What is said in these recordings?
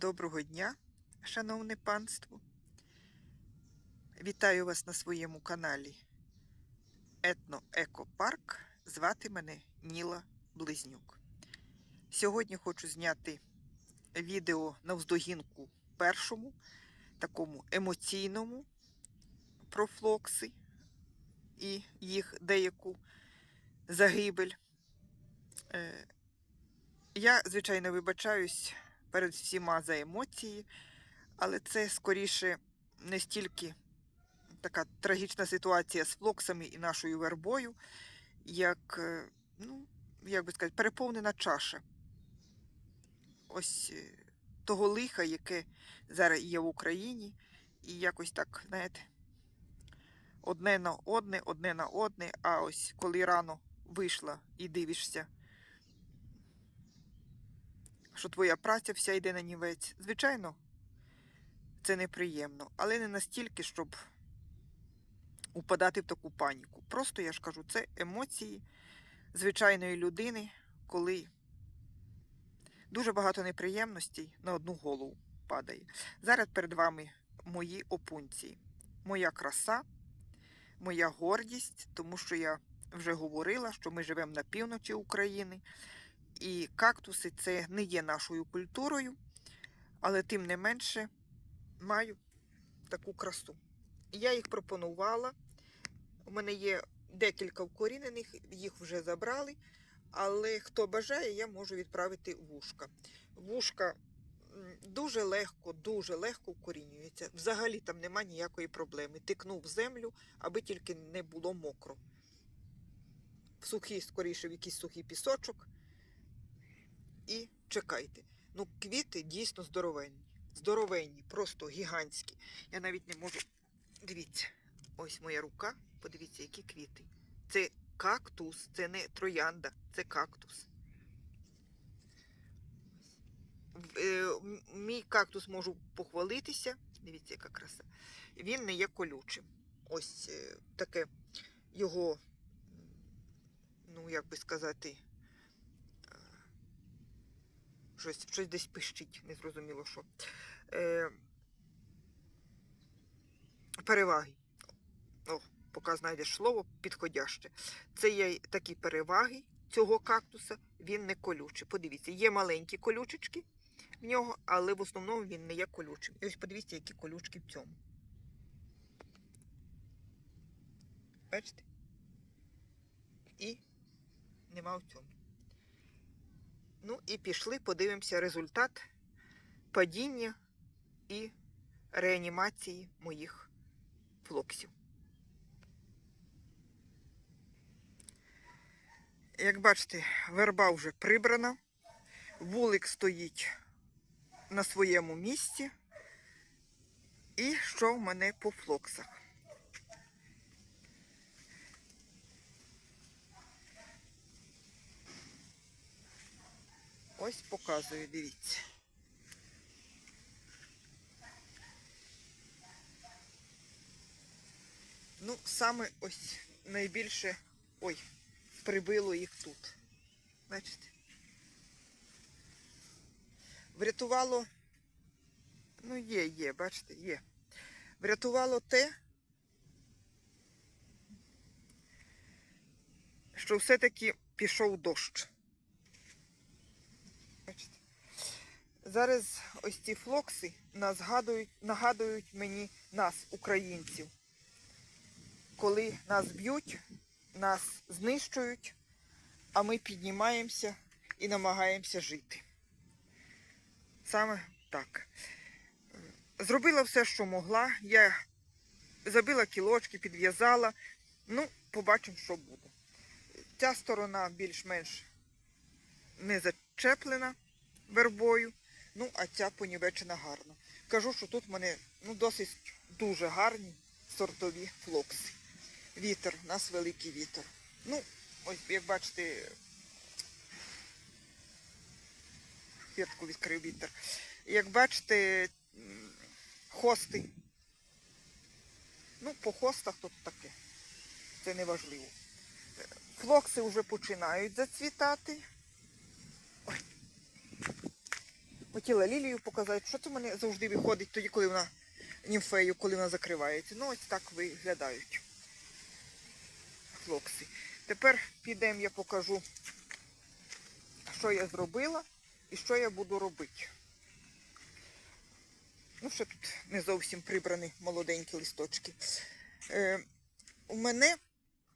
Доброго дня, шановне панство. Вітаю вас на своєму каналі Етно Екопарк. Звати мене Ніла Близнюк. Сьогодні хочу зняти відео на вздогінку першому, такому емоційному про флокси і їх деяку загибель. Е, Я, звичайно, вибачаюсь перед всіма за емоції, але це скоріше не стільки така трагічна ситуація з флоксами і нашою вербою, як, е, ну, як би сказати, переповнена чаша. Ось е, того лиха, яке зараз є в Україні, і якось так, знаєте, одне на одне, одне на одне, а ось коли рано вийшла і дивишся що твоя праця вся йде на нівець. Звичайно, це неприємно, але не настільки, щоб упадати в таку паніку. Просто я ж кажу, це емоції звичайної людини, коли дуже багато неприємностей на одну голову падає. Зараз перед вами мої опунції, моя краса, моя гордість, тому що я вже говорила, що ми живемо на півночі України. І кактуси це не є нашою культурою, але тим не менше маю таку красу. Я їх пропонувала. У мене є декілька вкорінених, їх вже забрали. Але хто бажає, я можу відправити вушка. Вушка дуже легко, дуже легко вкорінюється. Взагалі там нема ніякої проблеми. Тикнув землю, аби тільки не було мокро. В сухий, скоріше, в якийсь сухий пісочок і чекайте. Ну, квіти дійсно здоровенні. Здоровенні, просто гігантські. Я навіть не можу. Дивіться, ось моя рука. Подивіться, які квіти. Це кактус, це не троянда, це кактус. Е, Мій кактус можу похвалитися. Дивіться, яка краса. Він не є колючим. Ось е, таке його, ну, як би сказати, щось щось десь пищить, незрозуміло що. Е, Переваги. О, поки знайдеш слово підходяще. Це є такі переваги цього кактуса, він не колючий. Подивіться, є маленькі колючечки в нього, але в основному він не є колючим. І ось подивіться, які колючки в цьому. Бачите? І нема в цьому. Ну і пішли, подивимося результат падіння і реанімації моїх флоксів. Як бачите, верба вже прибрана, вулик стоїть на своєму місці. І що в мене по флоксах? Ось показую, дивіться. Ну, саме ось найбільше... Ой, прибило їх тут. Бачите? Врятувало... Ну, є, є, бачите, є. Врятувало те, що все-таки пішов дощ. Бачите? Зараз ось ці флокси нас гадують, нагадують мені нас, українців. Коли нас б'ють, нас знищують, а ми піднімаємося і намагаємося жити. Саме так. Зробила все, що могла. Я забила кілочки, підв'язала. Ну, побачимо, що буде. Ця сторона більш-менш не зачеплена вербою, ну, а ця понівечена гарно. Кажу, що тут в мене ну, досить дуже гарні сортові флокси. Вітер, у нас великий вітер. Ну, ось, як бачите, фіртку відкрив вітер. Як бачите, хости. Ну, по хостах тут таке. Це не важливо. Флокси вже починають зацвітати. Хотіла Лілію показати, що це в мене завжди виходить тоді, коли вона німфею, коли вона закривається. Ну, ось так виглядають флокси. Тепер підемо, я покажу, що я зробила і що я буду робити. Ну, ще тут не зовсім прибрані молоденькі листочки. Е, у мене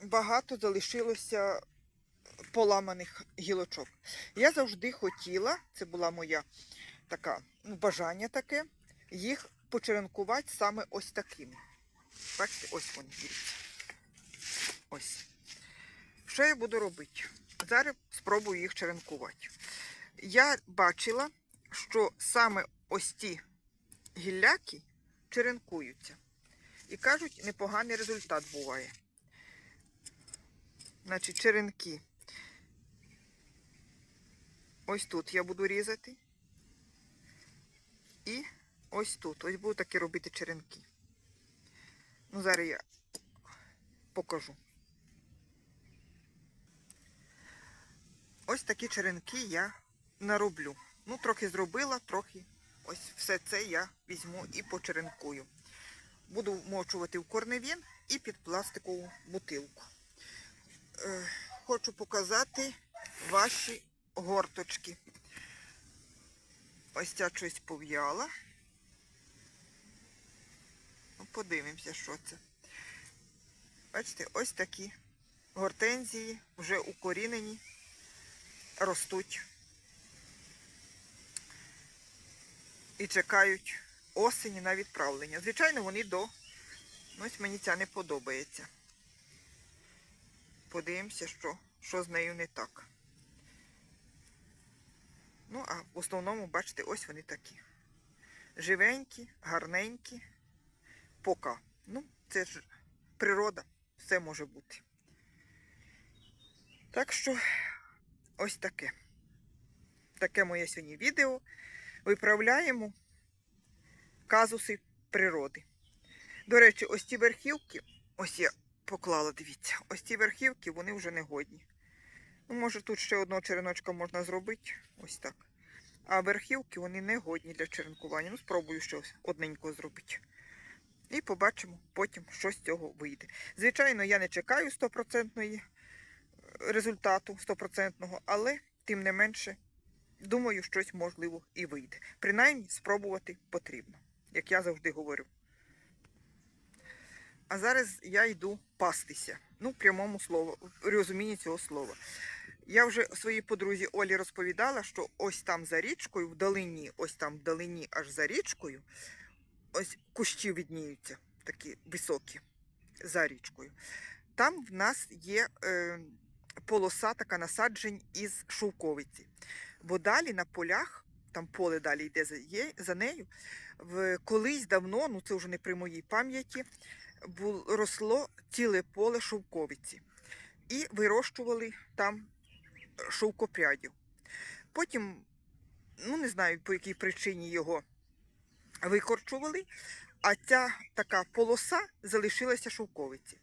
багато залишилося поламаних гілочок. Я завжди хотіла, це була моя така, ну, бажання таке, їх почеренкувати саме ось такими. Бачите, ось вони, дивіться. Ось. Що я буду робити? Зараз спробую їх черенкувати. Я бачила, що саме ось ті гілляки черенкуються. І кажуть, непоганий результат буває. Значить, черенки. Ось тут я буду різати. І ось тут. Ось буду такі робити черенки. Ну, зараз я покажу. Ось такі черенки я нароблю. Ну, трохи зробила, трохи ось все це я візьму і почеренкую. Буду вмочувати в корневін і під пластикову бутилку. Е, хочу показати ваші горточки. Ось ця щось пов'яла. Ну, подивимося, що це. Бачите, ось такі гортензії вже укорінені, ростуть і чекають осені на відправлення. Звичайно, вони до. Ну, Ось мені ця не подобається. Подивимося, що, що з нею не так. Ну, а в основному, бачите, ось вони такі. Живенькі, гарненькі. Пока. Ну, це ж природа, все може бути. Так що, ось таке. Таке моє сьогодні відео. Виправляємо казуси природи. До речі, ось ці верхівки, ось я поклала, дивіться, ось ці верхівки, вони вже не годні. Ну, може, тут ще одного череночка можна зробити, ось так. А верхівки вони не годні для черенкування. Ну, спробую щось одненького зробити. І побачимо потім, що з цього вийде. Звичайно, я не чекаю 100% результату, 100%, але тим не менше, думаю, щось можливо і вийде. Принаймні, спробувати потрібно, як я завжди говорю. А зараз я йду пастися. Ну, в прямому слову, в розумінні цього слова. Я вже своїй подрузі Олі розповідала, що ось там за річкою, вдалині, ось там вдалині, аж за річкою, ось кущі відніються, такі високі, за річкою. Там в нас є е, полоса така насаджень із шовковиці. Бо далі на полях, там поле далі йде за, є, за нею, в, колись давно, ну це вже не при моїй пам'яті, бул, росло ціле поле шовковиці. І вирощували там шовкопрядів. Потім, ну не знаю по якій причині його викорчували, а ця така полоса залишилася шовковиці.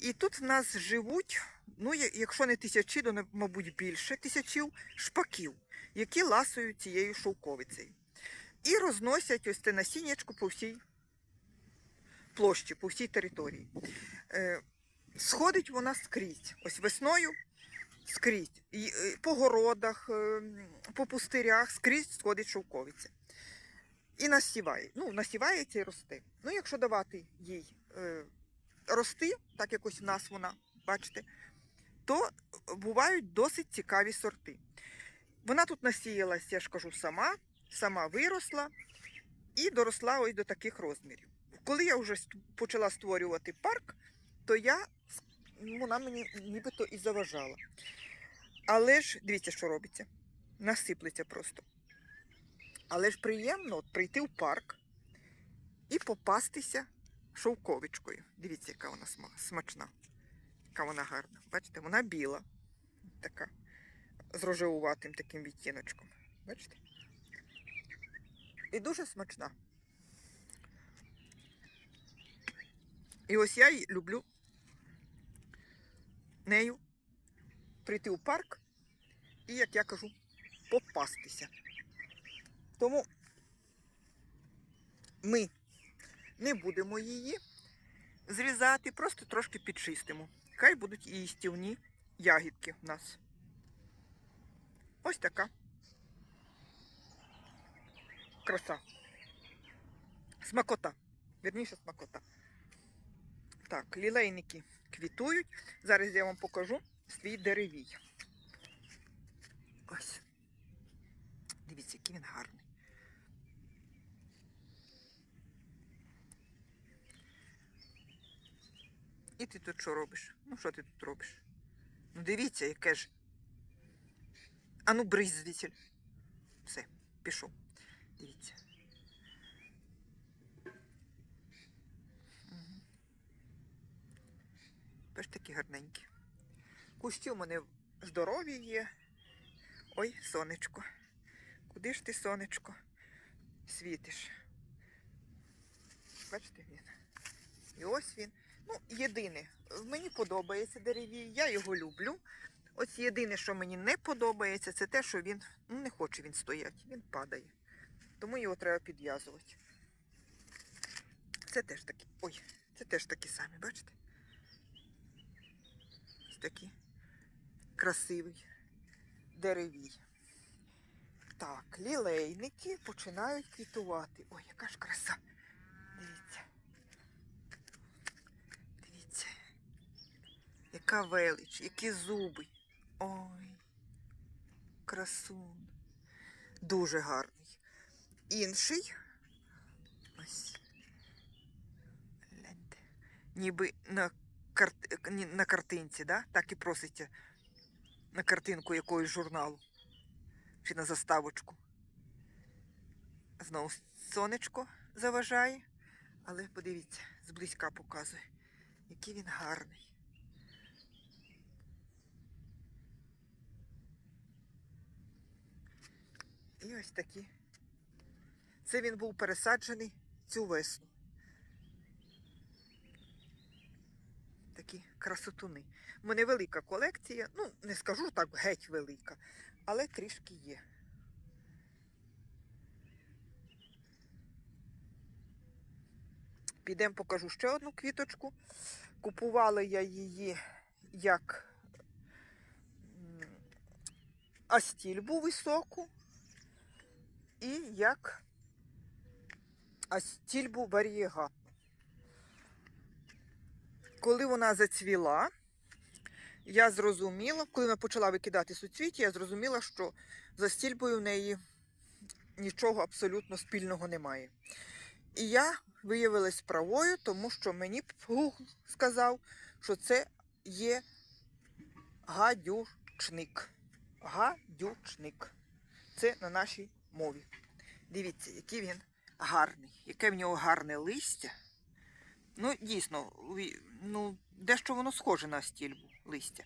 І тут в нас живуть, ну, якщо не тисячі, то, мабуть, більше тисячів шпаків, які ласують цією шовковицею. І розносять ось це насіннячко по всій площі, по всій території. Е, сходить вона скрізь. Ось весною скрізь. Е, по городах, е, по пустирях, скрізь сходить шовковиця. І насіває. Ну, насівається і росте. Ну, якщо давати їй е, рости, так як ось в нас вона, бачите, то бувають досить цікаві сорти. Вона тут насіялась, я ж кажу, сама, сама виросла і доросла ось до таких розмірів. Коли я вже почала створювати парк, то я, вона мені нібито і заважала. Але ж, дивіться, що робиться. Насиплеться просто. Але ж приємно от, прийти в парк і попастися шовковичкою. Дивіться, яка вона смачна, яка вона гарна. Бачите, вона біла, така, з рожевуватим таким відтіночком. Бачите? І дуже смачна. І ось я й люблю нею прийти у парк і, як я кажу, попастися. Тому ми не будемо її зрізати, просто трошки підчистимо. Хай будуть і їстівні ягідки в нас. Ось така. Краса. Смакота. Вірніше смакота. Так, лілейники квітують. Зараз я вам покажу свій деревій. Ось. Дивіться, який він гарний. І ти тут що робиш? Ну, що ти тут робиш? Ну, дивіться, яке ж. Ану, бризь звідси. Все, пішов. Дивіться. Теж такі гарненькі. Кущі у мене здорові є. Ой, сонечко. Куди ж ти, сонечко, світиш? Бачите він? І ось він. Ну, єдине, мені подобається деревій, я його люблю. Ось єдине, що мені не подобається, це те, що він ну, не хоче він стояти, він падає. Тому його треба підв'язувати. Це теж такі. Ой, це теж такі самі, бачите? Ось такі красивий деревій. Так, лілейники починають квітувати. Ой, яка ж краса. Дивіться. Дивіться. Яка велич, які зуби. Ой. Красун. Дуже гарний. Інший. Ось. Ніби на, карт... на картинці, да? так і проситься на картинку якогось журналу. Чи на заставочку. Знову сонечко заважає, але подивіться, зблизька показує, який він гарний. І ось такі. Це він був пересаджений цю весну. Такі красотуни. У мене велика колекція, ну, не скажу так геть велика, але трішки є. Підемо покажу ще одну квіточку. Купувала я її як астільбу високу і як астільбу варієгатну. Коли вона зацвіла, я зрозуміла, коли вона почала викидати суцвіття, я зрозуміла, що за стільбою в неї нічого абсолютно спільного немає. І я виявилась правою, тому що мені Гугл сказав, що це є гадючник. Гадючник. Це на нашій мові. Дивіться, який він гарний, яке в нього гарне листя. Ну, дійсно, ну, дещо воно схоже на стільбу листя.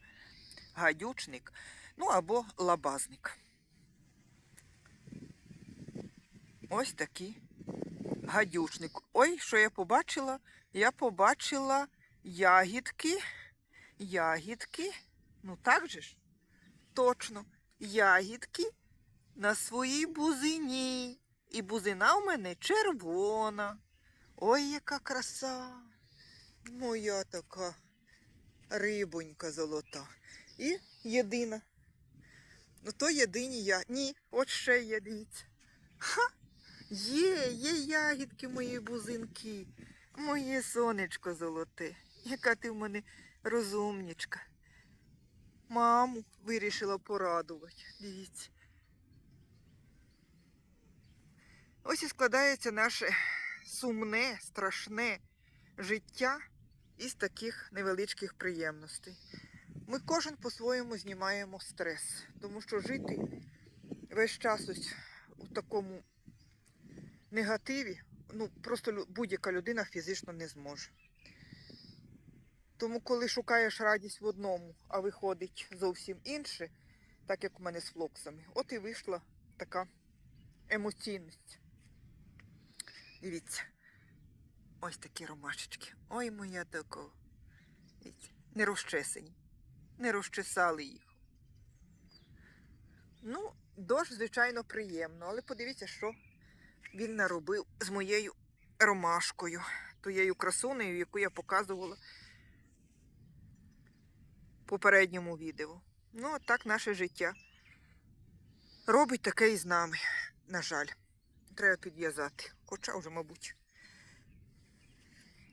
Гадючник, ну або лабазник. Ось такий гадючник. Ой, що я побачила? Я побачила ягідки. Ягідки. Ну так же ж? Точно. Ягідки на своїй бузині. І бузина у мене червона. Ой, яка краса. Моя така рибонька золота. І єдина. Ну то єдині я. Ні, от ще є, дивіться. Ха! Є, є ягідки мої бузинки. Моє сонечко золоте. Яка ти в мене розумнічка. Маму вирішила порадувати. Дивіться. Ось і складається наше сумне, страшне життя із таких невеличких приємностей. Ми кожен по-своєму знімаємо стрес, тому що жити весь час ось у такому негативі, ну просто будь-яка людина фізично не зможе. Тому, коли шукаєш радість в одному, а виходить зовсім інше, так як у мене з флоксами, от і вийшла така емоційність. Дивіться. Ось такі ромашечки. Ой, моя тако. Дивіться, не розчесані. Не розчесали їх. Ну, дощ, звичайно, приємно, але подивіться, що він наробив з моєю ромашкою, тією красунею, яку я показувала в попередньому відео. Ну, от так наше життя. Робить таке і з нами, на жаль. Треба підв'язати. Хоча вже, мабуть,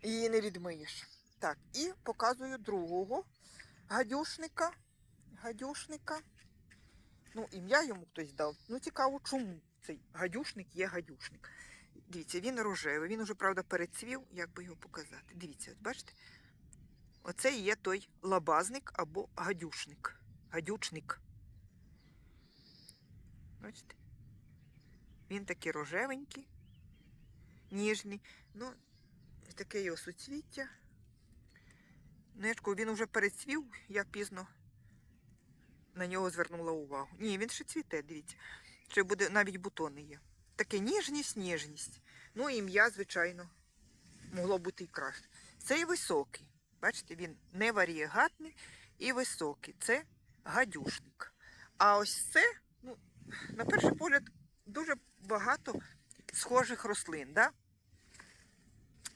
її не відмиєш. Так, і показую другого гадюшника. Гадюшника. Ну, ім'я йому хтось дав. Ну, цікаво, чому цей гадюшник є гадюшник. Дивіться, він рожевий, він уже, правда, перецвів, як би його показати. Дивіться, от бачите? Оце і є той лабазник або гадюшник. Гадючник. Бачите? Він такий рожевенький, ніжний. Ну, таке його суцвіття. Ну, кажу, він уже перецвів, я пізно на нього звернула увагу. Ні, він ще цвіте, дивіться. Ще буде навіть бутони є. Таке ніжність, ніжність. Ну, ім'я, звичайно, могло бути і краще. Цей високий. Бачите, він не варієгатний і високий. Це гадюшник. А ось це, ну, на перший погляд, дуже багато схожих рослин. Да?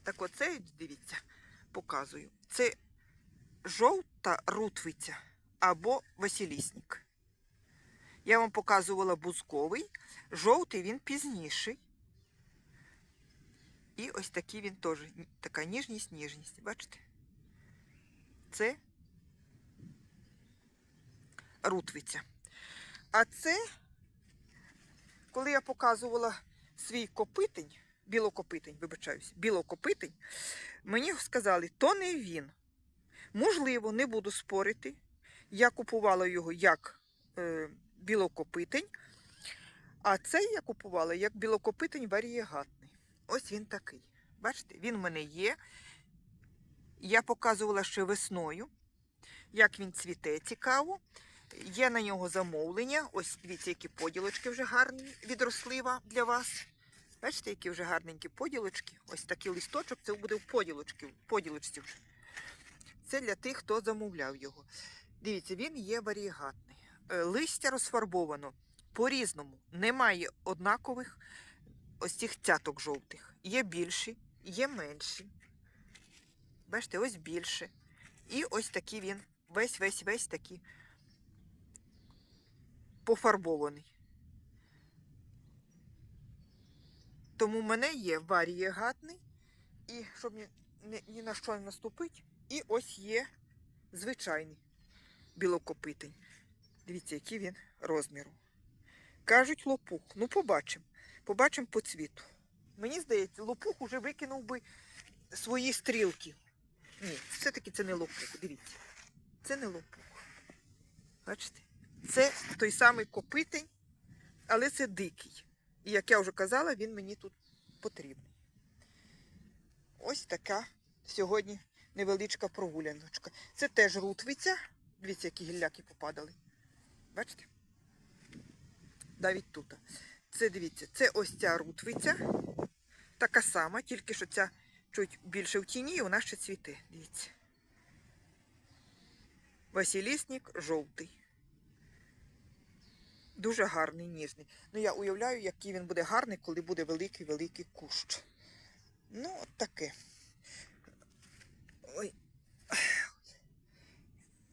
Так оце, дивіться, показую. Це жовта рутвиця або Василісник. Я вам показувала бузковий, жовтий він пізніший. І ось такий він теж, така ніжність, ніжність. Бачите? Це рутвиця. А це, коли я показувала свій копитень, білокопитень, вибачаюсь, білокопитень, мені сказали, то не він. Можливо, не буду спорити. Я купувала його як е, білокопитень, а цей я купувала як білокопитень варієгатний. Ось він такий. Бачите, він в мене є. Я показувала ще весною, як він цвіте цікаво. Є на нього замовлення. Ось дивіться, які поділочки вже гарні відросли ва- для вас. Бачите, які вже гарненькі поділочки. Ось такий листочок, це буде в поділочці, поділочці вже. Це для тих, хто замовляв його. Дивіться, він є варієгатний. Е, Листя розфарбовано по-різному. Немає однакових ось цих цяток жовтих. Є більші, є менші. Бачите, ось більше. І ось такий він, весь, весь, весь такий пофарбований. Тому в мене є варієгатний, і щоб ні, ні, ні на що не наступити, і ось є звичайний білокопитень. Дивіться, який він розміру. Кажуть, лопух. Ну, побачимо. Побачимо по цвіту. Мені здається, лопух уже викинув би свої стрілки. Ні, все-таки це не лопух. Дивіться. Це не лопух. Бачите? Це той самий копитень, але це дикий. І як я вже казала, він мені тут потрібний. Ось така сьогодні невеличка прогуляночка. Це теж рутвиця. Дивіться, які гілляки попадали. Бачите? Навіть тут. Це дивіться, це ось ця рутвиця. Така сама, тільки що ця чуть більше в тіні, і вона ще цвіте. Дивіться. Василісник жовтий. Дуже гарний, ніжний. Ну, я уявляю, який він буде гарний, коли буде великий-великий кущ. Ну, от таке. Ой.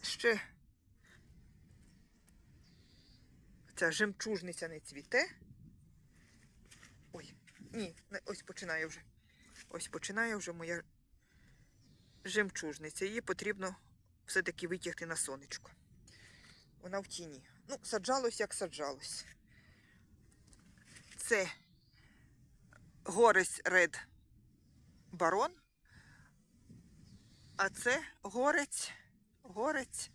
Ще ця жемчужниця не цвіте. Ой, ні, ось починає вже. Ось починає вже моя жемчужниця. Її потрібно все-таки витягти на сонечко. Вона в тіні. Ну, саджалось, як саджалось. Це горець Ред Барон. А це горець, горець,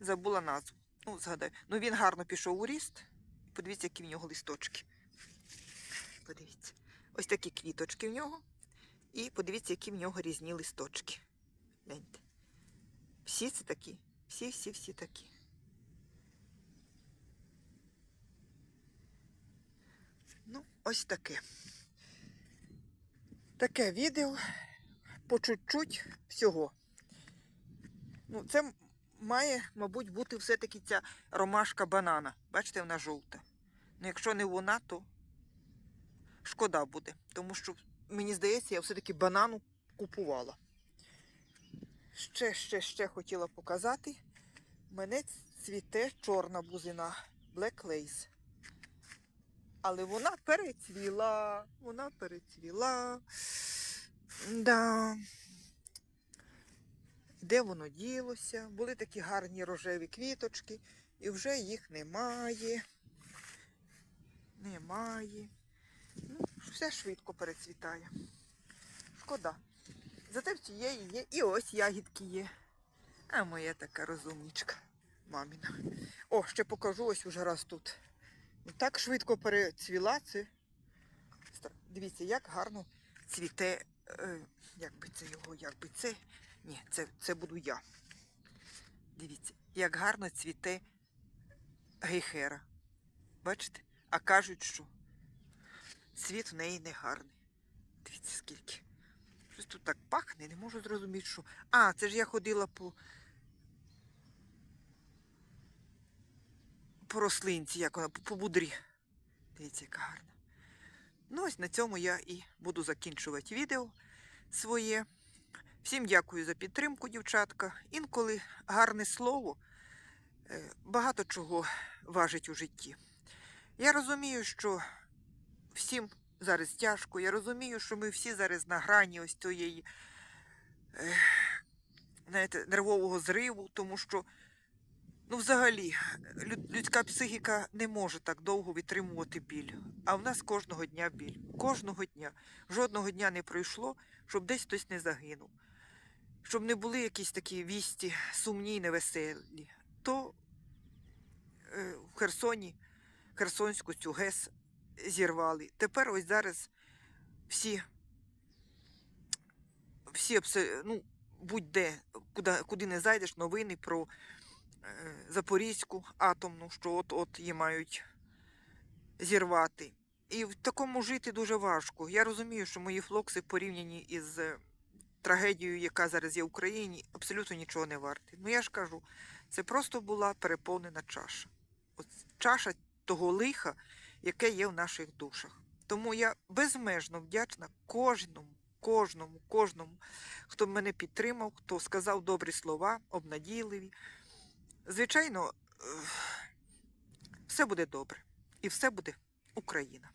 забула назву. Ну, згадаю. Ну, він гарно пішов у ріст. Подивіться, які в нього листочки. Подивіться. Ось такі квіточки в нього. І подивіться, які в нього різні листочки. Гляньте. Всі це такі. Всі, всі, всі такі. Ну, ось таке. Таке відео по чуть-чуть всього. Ну, це має, мабуть, бути все-таки ця ромашка банана. Бачите, вона жовта. Ну, якщо не вона, то шкода буде. Тому що, мені здається, я все-таки банану купувала. Ще, ще, ще хотіла показати. У мене цвіте чорна бузина Black Lace. Але вона перецвіла. Вона перецвіла. Да. Де воно ділося? Були такі гарні рожеві квіточки, і вже їх немає. Немає. Ну, все швидко перецвітає. Шкода. Зате в цієї є. І ось ягідки є. А моя така розумничка, маміна. О, ще покажу ось уже раз тут. Так швидко перецвіла це. Дивіться, як гарно цвіте. Е, як би це його, як би це. Ні, це, це буду я. Дивіться, як гарно цвіте гейхера. Бачите? А кажуть, що цвіт в неї не гарний. Дивіться, скільки. Щось тут так пахне, не можу зрозуміти, що. А, це ж я ходила по. По рослинці, як вона, по, будрі. Дивіться, яка гарна. Ну, ось на цьому я і буду закінчувати відео своє. Всім дякую за підтримку, дівчатка. Інколи гарне слово е, багато чого важить у житті. Я розумію, що всім зараз тяжко. Я розумію, що ми всі зараз на грані ось цієї е, нервового зриву, тому що, ну, взагалі, людська психіка не може так довго витримувати біль. А в нас кожного дня біль. Кожного дня. Жодного дня не пройшло, щоб десь хтось не загинув. Щоб не були якісь такі вісті сумні невеселі. То е, в Херсоні, Херсонську цю ГЕС зірвали. Тепер ось зараз всі, всі ну, будь-де, куди, куди не зайдеш, новини про Запорізьку атомну, що от-от її мають зірвати. І в такому жити дуже важко. Я розумію, що мої флокси порівняні із е, трагедією, яка зараз є в Україні, абсолютно нічого не варті. Ну я ж кажу, це просто була переповнена чаша. От чаша того лиха, яке є в наших душах. Тому я безмежно вдячна кожному, кожному, кожному, хто мене підтримав, хто сказав добрі слова, обнадійливі. Звичайно, е, все буде добре і все буде Україна.